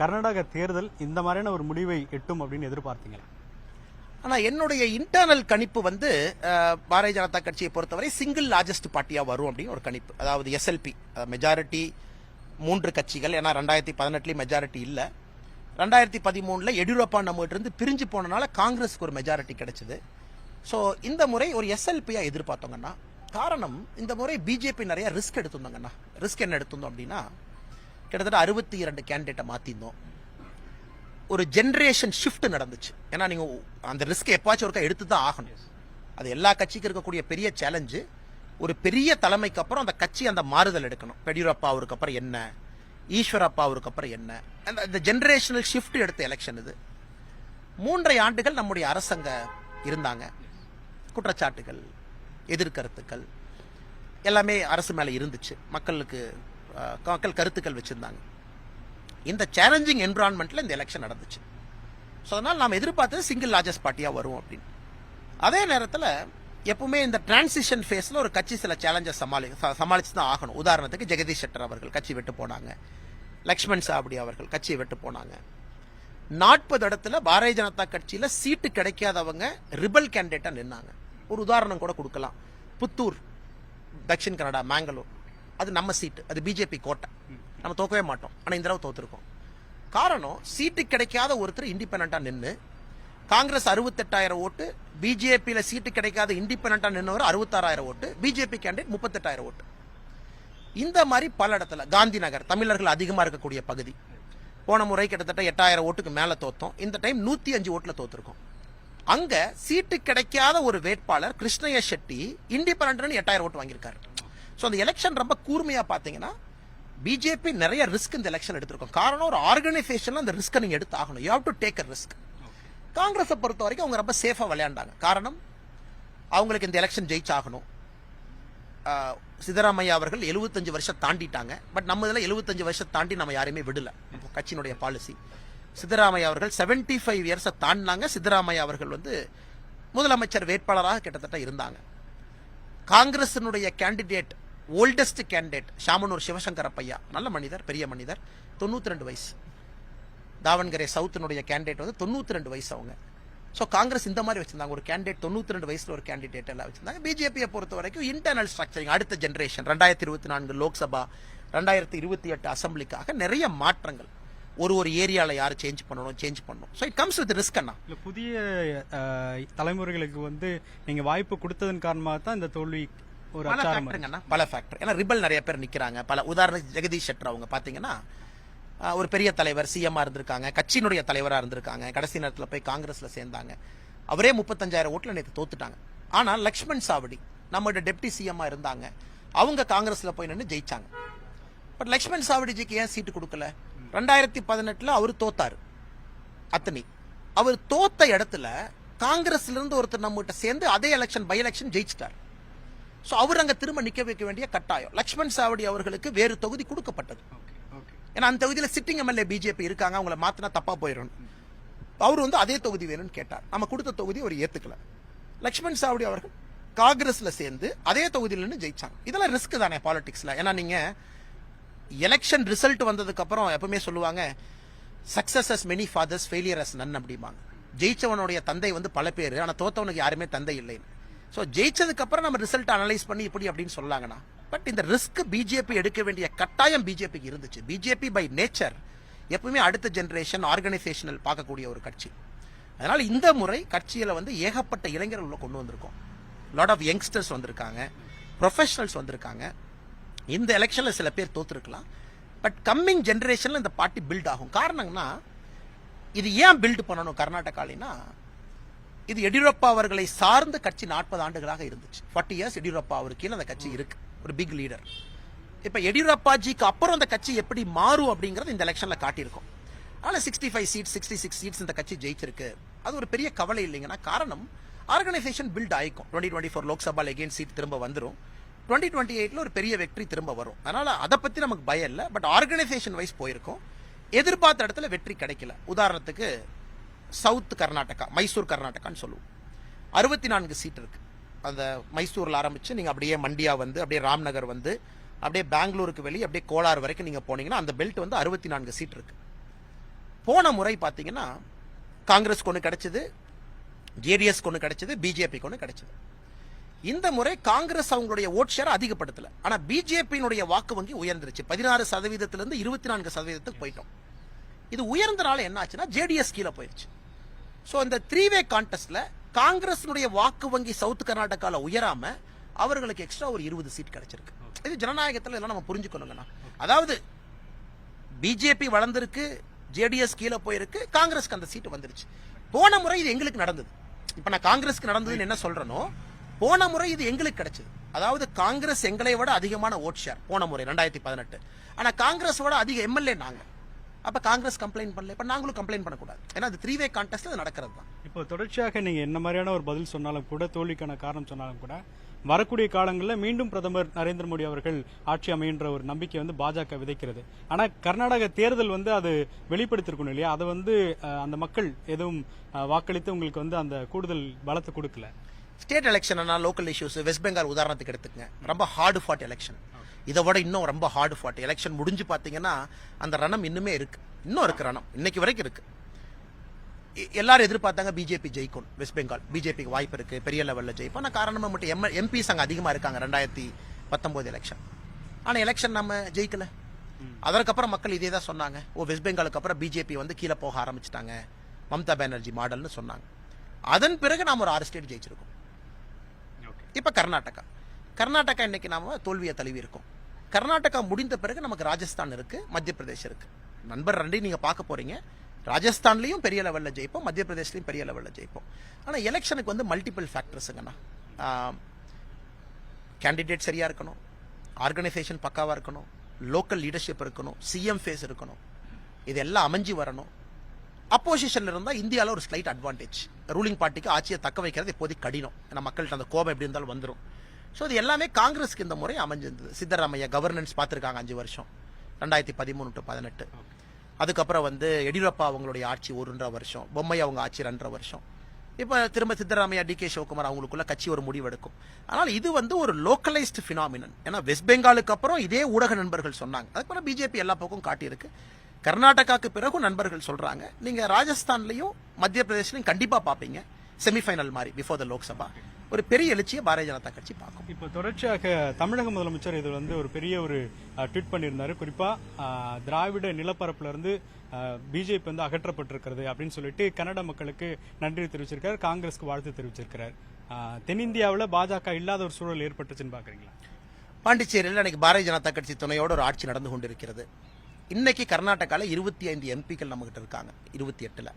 கர்நாடக தேர்தல் இந்த மாதிரியான ஒரு முடிவை எட்டும் அப்படின்னு எதிர்பார்த்தீங்களா ஆனால் என்னுடைய இன்டர்னல் கணிப்பு வந்து பாரதிய ஜனதா கட்சியை பொறுத்தவரை சிங்கிள் லார்ஜஸ்ட் பார்ட்டியாக வரும் அப்படின்னு ஒரு கணிப்பு. அதாவது எஸ்எல்பி மெஜாரிட்டி மூன்று கட்சிகள் ஏன்னா ரெண்டாயிரத்தி பதினெட்டுலேயும் மெஜாரிட்டி இல்லை. ரெண்டாயிரத்தி பதிமூணில் எடியூரப்பா நம்மகிட்ட இருந்து பிரிஞ்சு போனனால காங்கிரஸுக்கு ஒரு மெஜாரிட்டி கிடைச்சது. ஸோ இந்த முறை ஒரு எஸ்எல்பியாக எதிர்பார்த்தோங்கன்னா காரணம் இந்த முறை பிஜேபி நிறைய ரிஸ்க் எடுத்திருந்தாங்கண்ணா ரிஸ்க் என்ன எடுத்திருந்தோம் அப்படின்னா கிட்டத்தட்ட அறுபத்தி இரண்டு கேண்டிடேட்டை மாத்திருந்தோம். ஒரு ஜெனரேஷன் ஷிஃப்ட் நடந்துச்சு. ஏன்னா நீங்க அந்த ரிஸ்க் எப்பாச்சும் ஒருக்கா எடுத்து தான் ஆகணும் அது எல்லா கட்சிக்கும் இருக்கக்கூடிய பெரிய சேலஞ்சு ஒரு பெரிய தலைமைக்கு அப்புறம் அந்த கட்சி அந்த மாறுதல் எடுக்கணும். எடியூரப்பா அவருக்கு அப்புறம் என்ன? ஈஸ்வரப்பா அவருக்கு அப்புறம் என்ன? அந்த இந்த ஜெனரேஷனல் ஷிஃப்ட் எடுத்த எலெக்ஷன் இது. மூன்றை ஆண்டுகள் நம்முடைய அரசங்க இருந்தாங்க. குற்றச்சாட்டுகள் எதிர்கருத்துக்கள் எல்லாமே அரசு மேல இருந்துச்சு. மக்களுக்கு மக்கள் கருத்துக்கள் வச்சுருந்தாங்க. இந்த சேலஞ்சிங் என்விரான்மெண்ட்டில் இந்த எலெக்ஷன் நடந்துச்சு. ஸோ அதனால் நாம் எதிர்பார்த்தது சிங்கிள் லார்ஜஸ்ட் பார்ட்டியாக வரும் அப்படின்னு. அதே நேரத்தில் எப்பவுமே இந்த டிரான்சிஷன் ஃபேஸில் ஒரு கட்சி சில சேலஞ்சஸ் சமாளி சமாளித்து சமாளிச்சு தான் ஆகணும். உதாரணத்துக்கு ஜெகதீஷ் ஷெட்டர் அவர்கள் கட்சி விட்டு போனாங்க. லக்ஷ்மண் சாபடி அவர்கள் கட்சியை விட்டு போனாங்க. நாற்பது இடத்துல பாரதிய ஜனதா கட்சியில் சீட்டு கிடைக்காதவங்க ரிபல் கேண்டிடேட்டாக நின்னாங்க. ஒரு உதாரணம் கூட கொடுக்கலாம். புத்தூர் தக்ஷின் கனடா மேங்களூர். அது நம்ம சீட்டு அது பிஜேபி கோட்டை. நம்ம தோக்கவே மாட்டோம். ஆனால் இந்த தடவை தோத்துருக்கோம் காரணம் சீட்டு கிடைக்காத ஒருத்தர் இண்டிபெண்டா நின்று காங்கிரஸ் அறுபத்தெட்டாயிரம் ஓட்டு பிஜேபியில் சீட்டு கிடைக்காத இண்டிபெண்ட்டாக நின்னவர் அறுபத்தாறாயிரம் ஓட்டு பிஜேபி கேண்டிடேட் முப்பத்தெட்டாயிரம் ஓட்டு. இந்த மாதிரி பல இடத்துல காந்தி நகர் தமிழர்கள் அதிகமாக இருக்கக்கூடிய பகுதி. போன முறை கிட்டத்தட்ட எட்டாயிரம் ஓட்டுக்கு மேலே தோத்தோம். இந்த டைம் நூற்றி அஞ்சு ஓட்டில் தோத்துருக்கோம். அங்கே சீட்டு கிடைக்காத ஒரு வேட்பாளர் கிருஷ்ணய்ய ஷெட்டி இண்டிபெண்ட் எட்டாயிரம் ஓட்டு வாங்கியிருக்காரு. ஸோ அந்த எலெக்ஷன் ரொம்ப கூர்மையாக பார்த்தீங்கன்னா பிஜேபி நிறைய ரிஸ்க் இந்த எலெக்ஷன் எடுத்திருக்கோம். காரணம் ஒரு ஆர்கனைசேஷன்ல அந்த ரிஸ்க்கை நீங்கள் எடுத்து ஆகணும் you have to take a risk காங்கிரஸை பொறுத்த வரைக்கும் அவங்க ரொம்ப சேஃபாக விளையாண்டாங்க. காரணம் அவங்களுக்கு இந்த எலெக்ஷன் ஜெயிச்சாகணும். ஆஹ், சித்தராமையா அவர்கள் 75 வருஷம் தாண்டிட்டாங்க. பட் நம்ம இதில் 75 வருஷம் தாண்டி நம்ம யாரையுமே விடல. கட்சியினுடைய பாலிசி சித்தராமையா அவர்கள் 75 ஃபைவ் இயர்ஸை தாண்டினாங்க. சித்தராமையா அவர்கள் வந்து முதலமைச்சர் வேட்பாளராக கிட்டத்தட்ட இருந்தாங்க. காங்கிரஸினுடைய candidate oldest candidate Shamanur Shivashankarappa நல்ல மனிதர் பெரிய மனிதர். தொண்ணூற்றி ரெண்டு வயசு. தாவன்கரே சவுத்தினுடைய கேண்டிடேட் வந்து தொண்ணூற்றி ரெண்டு வயசு அவங்க. ஸோ காங்கிரஸ் இந்த மாதிரி வச்சிருந்தாங்க. ஒரு கேண்டிடேட் தொண்ணூற்றி ரெண்டு வயசில் ஒரு கேண்டிடேட் எல்லாம் வச்சிருந்தாங்க. பிஜேபியை பொறுத்த வரைக்கும் இன்டர்னல் ஸ்ட்ரக்சரிங் அடுத்த ஜென்ரேஷன் ரெண்டாயிரத்தி இருபத்தி நான்கு லோக்சபா ரெண்டாயிரத்தி இருபத்தி எட்டு அசம்பிளிக்காக நிறைய மாற்றங்கள். ஒரு ஒரு ஏரியாவில் யார் சேஞ்ச் பண்ணணும் சேஞ்ச் பண்ணணும். So it comes with risk அண்ணா. இல்லை புதிய தலைமுறைகளுக்கு வந்து நீங்கள் வாய்ப்பு கொடுத்ததன் காரணமாக தான் இந்த தோல்வி ஒரு பல ஃபேக்டர் ஏன்னா ரிபல் நிறைய பேர் நிக்கிறாங்க. பல உதாரணத்துக்கு ஜெகதீஷ் ஷெட்டர் அவங்க பாத்தீங்கன்னா ஆஹ், ஒரு பெரிய தலைவர் சிஎம்மா இருந்திருக்காங்க. கட்சியினுடைய தலைவரா இருந்திருக்காங்க. கடைசி நேரத்துல போய் காங்கிரஸ்ல சேர்ந்தாங்க. அவரே முப்பத்தஞ்சாயிரம் ஓட்டுல நேற்று தோத்துட்டாங்க. ஆனா லக்ஷ்மண் சாவடி நம்மளோட டெப்டி சிஎம்மா இருந்தாங்க. அவங்க காங்கிரஸ்ல போய் நின்று ஜெயிச்சாங்க. பட் லக்ஷ்மண் சாவடிஜிக்கு ஏன் சீட்டு கொடுக்கல? ரெண்டாயிரத்தி பதினெட்டுல அவர் தோத்தாரு. அத்தனி. அவர் தோத்த இடத்துல காங்கிரஸ்ல இருந்து ஒருத்தர் நம்மகிட்ட சேர்ந்து அதே எலெக்ஷன் பை எலெக்ஷன் ஜெயிச்சிட்டார். சோ அவர் அங்க திரும்ப நிக்க வைக்க வேண்டிய கட்டாயம். லக்ஷ்மண் சாவடி அவர்களுக்கு வேறு தொகுதி கொடுக்கப்பட்டது. ஏன்னா அந்த தொகுதியில சிட்டிங் எம்எல்ஏ பிஜேபி இருக்காங்க அவங்கள மாத்தினா தப்பா போயிடும் அவர் வந்து அதே தொகுதி வேணும்னு கேட்டார். நம்ம கொடுத்த தொகுதி அவர் ஏத்துக்கல. லக்ஷ்மண் சாவடி அவர்கள் காங்கிரஸ்ல சேர்ந்து அதே தொகுதியில நின்னு ஜெயிச்சாங்க. இதெல்லாம் ரிஸ்க் தானே பாலிடிக்ஸ்ல ஏன்னா நீங்க எலெக்ஷன் ரிசல்ட் வந்ததுக்கு அப்புறம் எப்பவுமே சொல்லுவாங்க success has many fathers failure has none அப்படிம்பாங்க. ஜெயிச்சவனுடைய தந்தை வந்து பல பேர் ஆனா தோத்தவனுக்கு யாருமே தந்தை இல்லைன்னு. ஸோ ஜெயிச்சதுக்கப்புறம் நம்ம ரிசல்ட் அனலைஸ் பண்ணி இப்படி அப்படின்னு சொல்லாங்கண்ணா. பட் இந்த ரிஸ்க் பிஜேபி எடுக்க வேண்டிய கட்டாயம் பிஜேபிக்கு இருந்துச்சு. பிஜேபி பை நேச்சர் எப்பவுமே அடுத்த ஜென்ரேஷன் ஆர்கனைசேஷனல் பார்க்கக்கூடிய ஒரு கட்சி. அதனால் இந்த முறை கட்சியில் வந்து ஏகப்பட்ட இளைஞர்களை கொண்டு வந்திருக்கோம். லாட் ஆஃப் யங்ஸ்டர்ஸ் வந்திருக்காங்க. ப்ரொஃபஷனல்ஸ் வந்திருக்காங்க. இந்த எலெக்ஷனில் சில பேர் தோத்துருக்கலாம். பட் கம்மிங் ஜென்ரேஷனில் இந்த பார்ட்டி பில்ட் ஆகும். காரணம்னா இது ஏன் பில்ட் பண்ணணும் கர்நாடகாலினா இது எடியூரப்பா அவர்களை சார்ந்த கட்சி நாற்பது ஆண்டுகளாக இருந்துச்சு. ஃபார்ட்டி இயர்ஸ் எடியூரப்பா அவர் கீழே அந்த கட்சி இருக்கு. ஒரு பிக் லீடர் இப்ப எடியூரப்பாஜிக்கு அப்புறம் அந்த கட்சி எப்படி மாறும் அப்படிங்கறது இந்த எலெக்ஷன்ல காட்டியிருக்கோம். அதனால sixty five seat sixty six seats இந்த கட்சி ஜெயிச்சிருக்கு. அது ஒரு பெரிய கவலை இல்லைங்கன்னா காரணம் ஆர்கனைசேஷன் பில்ட் ஆயிக்கும். டுவெண்ட்டி டுவெண்ட்டி ஃபோர் லோக்சபால எகெயின் சீட் திரும்ப வந்துரும். டுவெண்ட்டி டுவெண்ட்டி எயிட்ல ஒரு பெரிய வெற்றி திரும்ப வரும். அதனால அதை பத்தி நமக்கு பயம் இல்லை. பட் ஆர்கனைசேஷன் வைஸ் போயிருக்கும். எதிர்பார்த்த இடத்துல வெற்றி கிடைக்கல. உதாரணத்துக்கு சவுத் கர்நாடகா மைசூர் கர்நாடகான்னு சொல்லுவோம். அறுபத்தி நான்கு சீட் இருக்குது அந்த மைசூரில் ஆரம்பித்து நீங்கள் அப்படியே மண்டியா வந்து அப்படியே ராம்நகர் வந்து அப்படியே பெங்களூருக்கு வெளியே அப்படியே கோலார் வரைக்கும் நீங்கள் போனீங்கன்னா அந்த பெல்ட் வந்து அறுபத்தி நான்கு சீட் இருக்கு. போன முறை பார்த்தீங்கன்னா காங்கிரஸ்க்கு ஒன்று கிடச்சிது ஜேடிஎஸ்க்கு ஒன்று கிடச்சிது பிஜேபிக்கு ஒன்று கிடச்சிது. இந்த முறை காங்கிரஸ் அவங்களுடைய ஓட் ஷேர் அதிகப்படுத்தல. ஆனால் பிஜேபியினுடைய வாக்கு வங்கி உயர்ந்துருச்சு. பதினாறு சதவீதத்திலிருந்து இருபத்தி நான்கு சதவீதத்துக்கு போயிட்டோம். இது உயர்ந்தனால என்ன ஆச்சுன்னா ஜேடிஎஸ் கீழே போயிடுச்சு ஸோ இந்த த்ரீ வே கான்டெஸ்ட்ல காங்கிரஸினுடைய வாக்கு வங்கி சவுத் கர்நாடகால உயராம அவர்களுக்கு எக்ஸ்ட்ரா ஒரு இருபது சீட் கிடைச்சிருக்கு. இது ஜனநாயகத்தில் எல்லாம் நம்ம புரிஞ்சுக்கணுங்கண்ணா அதாவது பிஜேபி வளர்ந்திருக்கு ஜேடிஎஸ் கீழே போயிருக்கு காங்கிரஸ்க்கு அந்த சீட்டு வந்துருச்சு. போன முறை இது எங்களுக்கு நடந்தது. இப்ப நான் காங்கிரஸ்க்கு நடந்ததுன்னு என்ன சொல்றேனோ போன முறை இது எங்களுக்கு கிடைச்சது. அதாவது காங்கிரஸ் எங்களை விட அதிகமான ஓட் ஷேர் போன முறை ரெண்டாயிரத்தி பதினெட்டு. ஆனா காங்கிரஸோட அதிக எம்எல்ஏ நாங்க. அப்ப காங்கிரஸ் கம்ப்ளைண்ட் பண்ணல. இப்ப நாங்களும் கம்ப்ளைண்ட் பண்ணக்கூடாது. ஏன்னா அது த்ரீ வே கான்டெஸ்ட் அது நடக்கிறது தான் இப்போ தொடர்ச்சியாக நீங்க என்ன மாதிரியான ஒரு பதில் சொன்னாலும் கூட தோல்விக்கான காரணம் சொன்னாலும் கூட வரக்கூடிய காலங்களில் மீண்டும் பிரதமர் நரேந்திர மோடி அவர்கள் ஆட்சி அமைகின்ற ஒரு நம்பிக்கை வந்து பாஜக விதைக்கிறது. ஆனா கர்நாடக தேர்தல் வந்து அது வெளிப்படுத்திருக்கணும் இல்லையா? அதை வந்து அந்த மக்கள் எதுவும் வாக்களித்து உங்களுக்கு வந்து அந்த கூடுதல் பலத்தை கொடுக்கல. State election local issues West Bengal உதாரணத்துக்கு எடுத்துக்கங்க. ரொம்ப ஹார்டு ஃபாட் எலெக்ஷன் இதை விட இன்னும் ரொம்ப ஹார்டு ஃபாட் எலெக்ஷன் முடிஞ்சு பார்த்தீங்கன்னா அந்த ரணம் இன்னுமே இருக்கு. இன்னும் இருக்கு ரணம். இன்னைக்கு வரைக்கும் இருக்கு. எ- எல்லாரும் எதிர்பார்த்தாங்க பிஜேபி ஜெயிக்கும். வெஸ்ட் பெங்கால் பிஜேபிக்கு வாய்ப்பு இருக்கு. பெரிய லெவலில் ஜெயிப்போம். ஆனால் காரணமா மட்டும் எம் எம்பிஸ் அங்கே அதிகமாக இருக்காங்க ரெண்டாயிரத்தி பத்தொம்போது எலெக்ஷன் ஆனால் எலெக்ஷன் நம்ம ஜெயிக்கல. அதற்கப்புறம் மக்கள் இதே தான் சொன்னாங்க. ஓ வெஸ்ட் பெங்காலுக்கு அப்புறம் பிஜேபி வந்து கீழே போக ஆரம்பிச்சிட்டாங்க. மம்தா பானர்ஜி மாடல்னு சொன்னாங்க. அதன் பிறகு நாம ஒரு ஆறு ஸ்டேட் ஜெயிச்சிருக்கோம். இப்ப கர்நாடகா. கர்நாடகா இன்னைக்கு நாம தோல்வியை தழுவி இருக்கோம் கர்நாடகா முடிந்த பிறகு நமக்கு ராஜஸ்தான் இருக்கு மத்திய பிரதேஷ் இருக்கு. நண்பர் ரெண்டையும் நீங்க பார்க்க போறீங்க. ராஜஸ்தான்லையும் பெரிய லெவலில் ஜெயிப்போம் மத்திய பிரதேஷ்லயும் பெரிய லெவலில் ஜெயிப்போம். ஆனால் எலெக்ஷனுக்கு வந்து மல்டிபிள் ஃபேக்டர்ஸுங்கண்ணா கேண்டிடேட் சரியாக இருக்கணும் ஆர்கனைசேஷன் பக்காவாக இருக்கணும் லோக்கல் லீடர்ஷிப் இருக்கணும் சிஎம் ஃபேஸ் இருக்கணும். இதெல்லாம் அமைஞ்சு வரணும். அப்போசிஷனில் இருந்தால் இந்தியாவில் ஒரு ஸ்லைட் அட்வான்டேஜ் ரூலிங் பார்ட்டிக்கு ஆட்சியை தக்க வைக்கிறது இப்போதைக்கு கடினம். ஏன்னா மக்கள்கிட்ட அந்த கோபம் எப்படி இருந்தாலும் வந்துடும் ஸோ இது எல்லாமே காங்கிரஸ்க்கு இந்த முறை அமைஞ்சிருந்தது சித்தராமையா கவர்னன்ஸ் பார்த்துருக்காங்க அஞ்சு வருஷம். ரெண்டாயிரத்தி பதிமூணு டு பதினெட்டு. அதுக்கப்புறம் வந்து எடியூரப்பா அவங்களுடைய ஆட்சி ஒருன்றரை வருஷம். பொம்மை அவங்க ஆட்சி ரெண்டரை வருஷம். இப்போ திரும்ப சித்தராமையா டி கே சிவகுமார் அவங்களுக்குள்ள கட்சி ஒரு முடிவெடுக்கும். ஆனால் இது வந்து ஒரு லோக்கலைஸ்டு ஃபினாமினன் ஏன்னா வெஸ்ட் பெங்காலுக்கு அப்புறம் இதே ஊடக நண்பர்கள் சொன்னாங்க. அதுக்கப்புறம் பிஜேபி எல்லா பக்கம் காட்டியிருக்கு. கர்நாடகாக்கு பிறகும் நண்பர்கள் சொல்கிறாங்க நீங்கள் ராஜஸ்தான்லையும் மத்திய பிரதேஷ்லயும் கண்டிப்பாக பார்ப்பீங்க. செமிஃபைனல் மாதிரி பிஃபோர் த லோக்சபா ஒரு பெரிய எழுச்சியை பாரதிய ஜனதா கட்சி பார்க்கும். இப்போ தொடர்ச்சியாக தமிழக முதலமைச்சர் இது வந்து ஒரு பெரிய ஒரு ட்வீட் பண்ணியிருந்தாரு. குறிப்பா அஹ், திராவிட நிலப்பரப்புல இருந்து பிஜேபி வந்து அகற்றப்பட்டிருக்கிறது அப்படின்னு சொல்லிட்டு கன்னட மக்களுக்கு நன்றி தெரிவிச்சிருக்காரு காங்கிரஸ்க்கு வாழ்த்து தெரிவிச்சிருக்கிறார். தென்னிந்தியாவுல பாஜக இல்லாத ஒரு சூழல் ஏற்பட்டுச்சுன்னு பாக்குறீங்களா பாண்டிச்சேரியில் இன்னைக்கு பாரதிய ஜனதா கட்சி துணையோட ஒரு ஆட்சி நடந்து கொண்டிருக்கிறது. இன்னைக்கு கர்நாடகால இருபத்தி ஐந்து எம்பிக்கள் நம்ம கிட்ட இருக்காங்க இருபத்தி எட்டுல.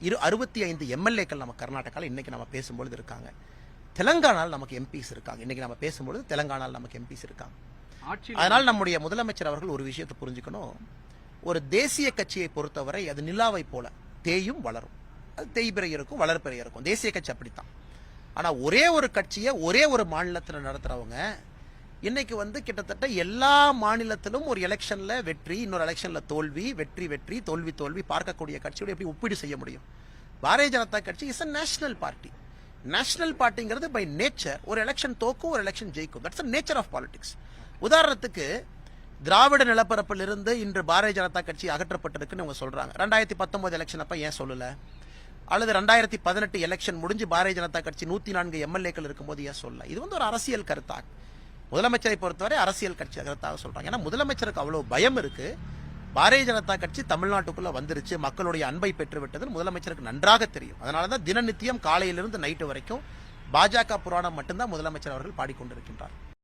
இரு அறுபத்தி ஐந்து எம்எல்ஏக்கள் நம்ம கர்நாடகால இன்னைக்கு நம்ம பேசும்பொழுது இருக்காங்க. தெலங்கானால நமக்கு எம்பிஸ் இருக்காங்க. இன்னைக்கு நம்ம பேசும்பொழுது தெலங்கானால நமக்கு எம்பிஸ் இருக்காங்க. அதனால் நம்முடைய முதலமைச்சர் அவர்கள் ஒரு விஷயத்தை புரிஞ்சுக்கணும். ஒரு தேசிய கட்சியை பொறுத்தவரை அது நிலாவை போல தேயும் வளரும். அது தேய்பிறை இருக்கும் வளர்பிறை இருக்கும். தேசிய கட்சி அப்படித்தான். ஆனா ஒரே ஒரு கட்சியை ஒரே ஒரு மாநிலத்துல நடத்துறவங்க இன்னைக்கு வந்து கிட்டத்தட்ட எல்லா மாநிலத்திலும் ஒரு எலெக்ஷன்ல வெற்றி இன்னொரு எலெக்ஷன்ல தோல்வி வெற்றி வெற்றி தோல்வி தோல்வி பார்க்கக்கூடிய கட்சியோட எப்படி ஒப்பீடு செய்ய முடியும்? பாரதிய ஜனதா கட்சி is a national party national பார்ட்டிங்கிறது by nature ஒரு எலெக்ஷன் தோக்கும் ஒரு எலெக்ஷன் ஜெயிக்கும். தட்ஸ் நேச்சர் ஆஃப் பாலிடிக்ஸ் உதாரணத்துக்கு திராவிட நிலப்பரப்பில் இருந்து இன்று பாரதிய ஜனதா கட்சி அகற்றப்பட்டிருக்குன்னு அவங்க சொல்றாங்க. ரெண்டாயிரத்தி பத்தொன்பது எலெக்ஷன் அப்ப ஏன் சொல்லல? அல்லது ரெண்டாயிரத்தி பதினெட்டு எலெக்ஷன் முடிஞ்சு பாரதிய ஜனதா கட்சி நூத்தி நான்கு எம்எல்ஏக்கள் இருக்கும்போது ஏன் சொல்லல? இது வந்து ஒரு அரசியல் கருத்தா? முதலமைச்சரை பொறுத்தவரை அரசியல் கட்சி கருத்தாக சொல்றாங்க. ஏன்னா முதலமைச்சருக்கு அவ்வளவு பயம் இருக்கு. பாரதிய ஜனதா கட்சி தமிழ்நாட்டுக்குள்ள வந்துருச்சு. மக்களுடைய அன்பை பெற்றுவிட்டது முதலமைச்சருக்கு நன்றாக தெரியும். அதனாலதான் தினநித்தியம் காலையிலிருந்து நைட்டு வரைக்கும் பாஜக புராணம் மட்டும்தான் முதலமைச்சர் அவர்கள் பாடிக்கொண்டிருக்கின்றார்.